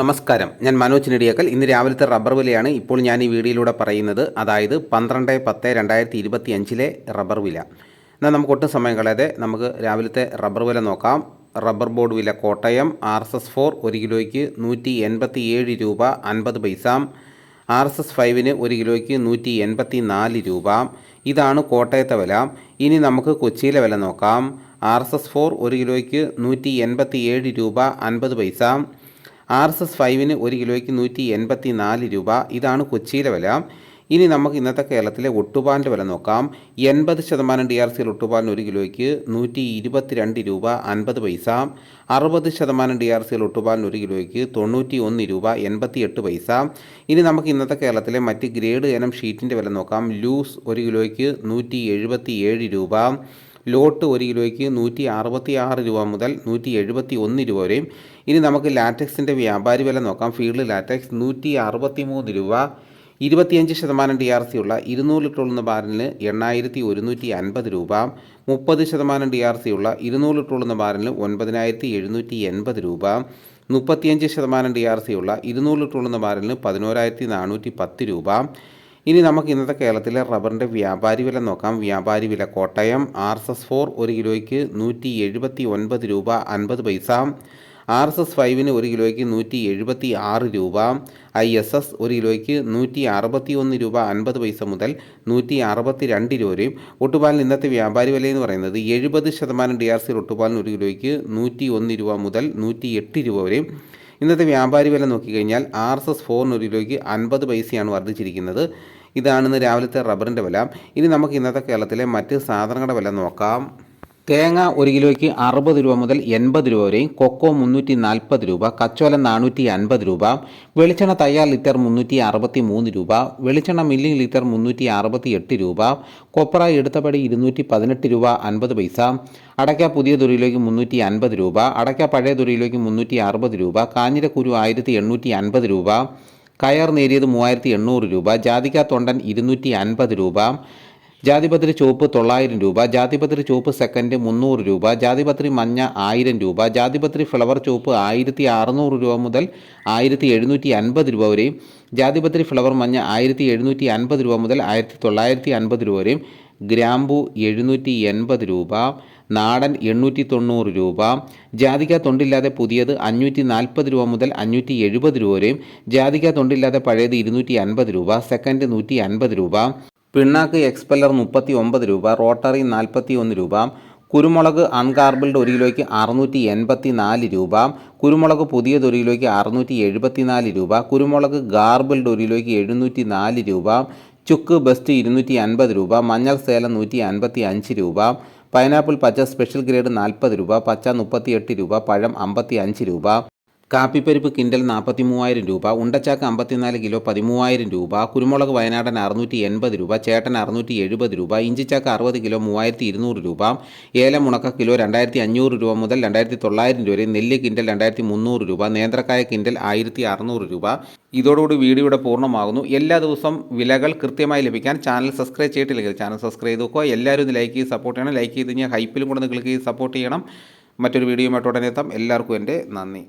നമസ്കാരം. ഞാൻ മനോജ് നെടിയക്കൽ. ഇന്ന് രാവിലത്തെ റബ്ബർ വിലയാണ് ഇപ്പോൾ ഞാൻ ഈ വീഡിയോയിലൂടെ പറയുന്നത്. അതായത് പന്ത്രണ്ട് പത്ത് രണ്ടായിരത്തി ഇരുപത്തി അഞ്ചിലെ റബ്ബർ വില. എന്നാൽ നമുക്ക് ഒട്ടും സമയം കളയാതെ നമുക്ക് രാവിലത്തെ റബ്ബർ വില നോക്കാം. റബ്ബർ ബോർഡ് വില Kottayam R S S four ഒരു കിലോയ്ക്ക് നൂറ്റി എൺപത്തി ഏഴ് രൂപ അൻപത് പൈസ. ആർ എസ് എസ് ഫൈവിന് ഒരു കിലോയ്ക്ക് നൂറ്റി എൺപത്തി നാല് രൂപ. ഇതാണ് കോട്ടയത്തെ വില. ഇനി നമുക്ക് കൊച്ചിയിലെ വില നോക്കാം. ആർ എസ് എസ് ഫോർ ഒരു കിലോയ്ക്ക് നൂറ്റി എൺപത്തി ഏഴ് രൂപ അൻപത് പൈസ. ആർ എസ് എസ് ഫൈവിന് ഒരു കിലോയ്ക്ക് നൂറ്റി എൺപത്തി നാല് രൂപ. ഇതാണ് കൊച്ചിയിലെ വില. ഇനി നമുക്ക് ഇന്നത്തെ കേരളത്തിലെ ഒട്ടുപാലിന്റെ വില നോക്കാം. എൺപത് ശതമാനം ഡി ആർ സിയിൽ ഒട്ടുപാലിന് ഒരു കിലോയ്ക്ക് നൂറ്റി ഇരുപത്തിരണ്ട് രൂപ അൻപത് പൈസ. അറുപത് ശതമാനം ഡി ആർ സിയിൽ ഒട്ടുപാലിന് ഒരു കിലോയ്ക്ക് തൊണ്ണൂറ്റി ഒന്ന് രൂപ എൺപത്തി എട്ട് പൈസ. ഇനി നമുക്ക് ഇന്നത്തെ കേരളത്തിലെ മറ്റ് ഗ്രേഡ് ഇനം ഷീറ്റിന്റെ വില നോക്കാം. ലൂസ് ഒരു കിലോയ്ക്ക് നൂറ്റി എഴുപത്തി ഏഴ് രൂപ. ലോട്ട് ഒരു കിലോയ്ക്ക് നൂറ്റി അറുപത്തി ആറ് രൂപ മുതൽ നൂറ്റി എഴുപത്തി ഒന്ന് രൂപ വരെയും. ഇനി നമുക്ക് ലാറ്റക്സിന്റെ വ്യാപാരി വില നോക്കാം. ഫീൽഡ് ലാറ്റക്സ് നൂറ്റി അറുപത്തി മൂന്ന് രൂപ ഇരുപത്തിയഞ്ച് ശതമാനം ഡി ആർ സി ഉള്ള ഇരുന്നൂറ് ലിറ്റർ ഉള്ള ബാരലിന് എണ്ണായിരത്തി ഒരുന്നൂറ്റി അൻപത് രൂപ മുപ്പത് ശതമാനം ഡി ആർ സി ഉള്ള ഇരുന്നൂറ് ലിറ്റർ ഉള്ള ബാരലിന് ഒൻപതിനായിരത്തി എഴുന്നൂറ്റി എൺപത് രൂപ മുപ്പത്തിയഞ്ച് ശതമാനം ഡി ആർ സി ഉള്ള ഇരുന്നൂറ് ലിറ്റർ ഉള്ള ബാരലിന് പതിനോരായിരത്തി നാനൂറ്റി പത്ത് രൂപ ഇനി നമുക്ക് ഇന്നത്തെ കേരളത്തിലെ റബ്ബറിന്റെ വ്യാപാരി വില നോക്കാം. വ്യാപാരി വില Kottayam R S S four ഒരു കിലോയ്ക്ക് നൂറ്റി എഴുപത്തി ഒൻപത് രൂപ അൻപത് പൈസ. ആർ എസ് എസ് ഫൈവിന് ഒരു കിലോയ്ക്ക് നൂറ്റി എഴുപത്തി ആറ് രൂപ. ഐ എസ് എസ് ഒരു കിലോയ്ക്ക് നൂറ്റി അറുപത്തി ഒന്ന് രൂപ അൻപത് പൈസ മുതൽ നൂറ്റി അറുപത്തി രണ്ട് രൂപ വരെയും. ഒട്ടുപാലിന് ഇന്നത്തെ വ്യാപാരി വില എന്ന് പറയുന്നത് എഴുപത് ശതമാനം ഡി ആർ സി ഒട്ടുപാലിന് ഒരു കിലോയ്ക്ക് നൂറ്റി ഒന്ന് രൂപ മുതൽ നൂറ്റി എട്ട് രൂപ വരെയും. ഇന്നത്തെ വ്യാപാരി വില നോക്കിക്കഴിഞ്ഞാൽ ആർ എസ് എസ് ഫോറിന് ഒരു കിലോയ്ക്ക് അൻപത് പൈസയാണ് വർദ്ധിച്ചിരിക്കുന്നത്. ഇതാണിന്ന് രാവിലത്തെ റബ്ബറിന്റെ വില. ഇനി നമുക്ക് ഇന്നത്തെ കേരളത്തിലെ മറ്റ് സാധനങ്ങളുടെ വില നോക്കാം. തേങ്ങ ഒരു കിലോയ്ക്ക് അറുപത് രൂപ മുതൽ എൺപത് രൂപ വരെയും കൊക്കോ മുന്നൂറ്റി നാൽപ്പത് രൂപ കച്ചോലം നാനൂറ്റി അൻപത് രൂപ വെളിച്ചെണ്ണ തയ്യാർ ലിറ്റർ മുന്നൂറ്റി അറുപത്തി മൂന്ന് രൂപ വെളിച്ചെണ്ണ മില്ലിംഗ് ലിറ്റർ മുന്നൂറ്റി അറുപത്തി എട്ട് രൂപ കൊപ്ര എടുത്തപടി ഇരുന്നൂറ്റി പതിനെട്ട് രൂപ അൻപത് പൈസ അടയ്ക്ക പുതിയ തുരിയിലേക്ക് മുന്നൂറ്റി അൻപത് രൂപ അടയ്ക്ക പഴയ തുരിയിലേക്ക് മുന്നൂറ്റി അറുപത് രൂപ കാഞ്ഞിരക്കുരു ആയിരത്തി എണ്ണൂറ്റി അൻപത് രൂപ കയർ നേരിയത് മൂവായിരത്തി എണ്ണൂറ് രൂപ ജാതിക തൊണ്ടൻ ഇരുന്നൂറ്റി അൻപത് രൂപ ജാതിപത്രി ചുവപ്പ് തൊള്ളായിരം രൂപ ജാതിപത്രി ചുവപ്പ് സെക്കൻഡ് മുന്നൂറ് രൂപ ജാതിപത്രി മഞ്ഞ ആയിരം രൂപ ജാതിപത്രി ഫ്ലവർ ചുവപ്പ് ആയിരത്തി അറുന്നൂറ് രൂപ മുതൽ ആയിരത്തി എഴുന്നൂറ്റി അൻപത് രൂപ വരെയും ജാതിപത്രി ഫ്ലവർ മഞ്ഞ ആയിരത്തി എഴുന്നൂറ്റി അൻപത് രൂപ മുതൽ ആയിരത്തി തൊള്ളായിരത്തി അൻപത് രൂപ വരെയും ഗ്രാമ്പു എഴുന്നൂറ്റി എൺപത് രൂപ നാടൻ എണ്ണൂറ്റി തൊണ്ണൂറ് രൂപ. ജാതിക്ക തൊണ്ടില്ലാതെ പുതിയത് അഞ്ഞൂറ്റി നാൽപ്പത് രൂപ മുതൽ അഞ്ഞൂറ്റി എഴുപത് രൂപ വരെയും. ജാതിക്ക തൊണ്ടില്ലാതെ പഴയത് ഇരുന്നൂറ്റി അൻപത് രൂപ സെക്കൻഡ് നൂറ്റി അൻപത് രൂപ. പിണ്ണാക്ക് എക്സ്പെല്ലർ മുപ്പത്തി ഒമ്പത് രൂപ റോട്ടറി നാൽപ്പത്തി ഒന്ന് രൂപ. കുരുമുളക് അൺകാർബിൾഡ് ഒരു കിലോയ്ക്ക് അറുന്നൂറ്റി എൺപത്തി നാല് രൂപ. കുരുമുളക് പുതിയത് ഒരു കിലോയ്ക്ക് അറുന്നൂറ്റി എഴുപത്തി നാല് രൂപ. കുരുമുളക് ഗാർബിൾഡ് ഒരു കിലോയ്ക്ക് എഴുന്നൂറ്റി നാല് രൂപ. ചുക്ക് ബെസ്റ്റ് ഇരുന്നൂറ്റി അൻപത് രൂപ. മഞ്ഞൾ സേലം നൂറ്റി അൻപത്തി അഞ്ച് രൂപ. പൈനാപ്പിൾ പച്ച സ്പെഷ്യൽ ഗ്രേഡ് നാൽപ്പത് രൂപ പച്ച മുപ്പത്തിയെട്ട് രൂപ പഴം അമ്പത്തി അഞ്ച് രൂപ കാപ്പിപ്പരിപ്പ് കിൻഡൽ നാൽപ്പത്തി മൂവായിരം രൂപ ഉണ്ടച്ചാക്ക് അമ്പത്തിനാല് കിലോ പതിമൂവായിരം രൂപ കുരുമുളക് വയനാടൻ അറുന്നൂറ്റി എൺപത് രൂപ ചേട്ടൻ അറുന്നൂറ്റി എഴുപത് രൂപ ഇഞ്ചിച്ചാക്ക് അറുപത് കിലോ മൂവായിരത്തി ഇരുന്നൂറ് രൂപ ഏലം ഉണക്ക കിലോ രണ്ടായിരത്തി അഞ്ഞൂറ് രൂപ മുതൽ രണ്ടായിരത്തി തൊള്ളായിരം രൂപ വരെ നെല്ല് കിൻഡൽ രണ്ടായിരത്തി മുന്നൂറ് രൂപ നേന്ത്രക്കായ കിൻഡൽ ആയിരത്തി അറുന്നൂറ് രൂപ. ഇതോടുകൂടി വീഡിയോയുടെ പൂർണമാകുന്നു. എല്ലാ ദിവസവും വിലകൾ കൃത്യമായി ലഭിക്കാൻ ചാനൽ സബ്സ്ക്രൈബ് ചെയ്തിട്ടില്ലെങ്കിൽ ചാനൽ സബ്സ്ക്രൈബ് ചെയ്ത് നോക്കുക എല്ലാവരും ഇത് ലൈക്ക് ചെയ്ത് സപ്പോർട്ട് ചെയ്യണം. ലൈക്ക് ചെയ്ത് കഴിഞ്ഞാൽ ഹൈപ്പിലും കൂടെ ഒന്ന് ക്ലിക്ക് ചെയ്ത് സപ്പോർട്ട് ചെയ്യണം. മറ്റൊരു വീഡിയോയുമായിട്ട് ഉടനെ എല്ലാവർക്കും എന്റെ നന്ദി.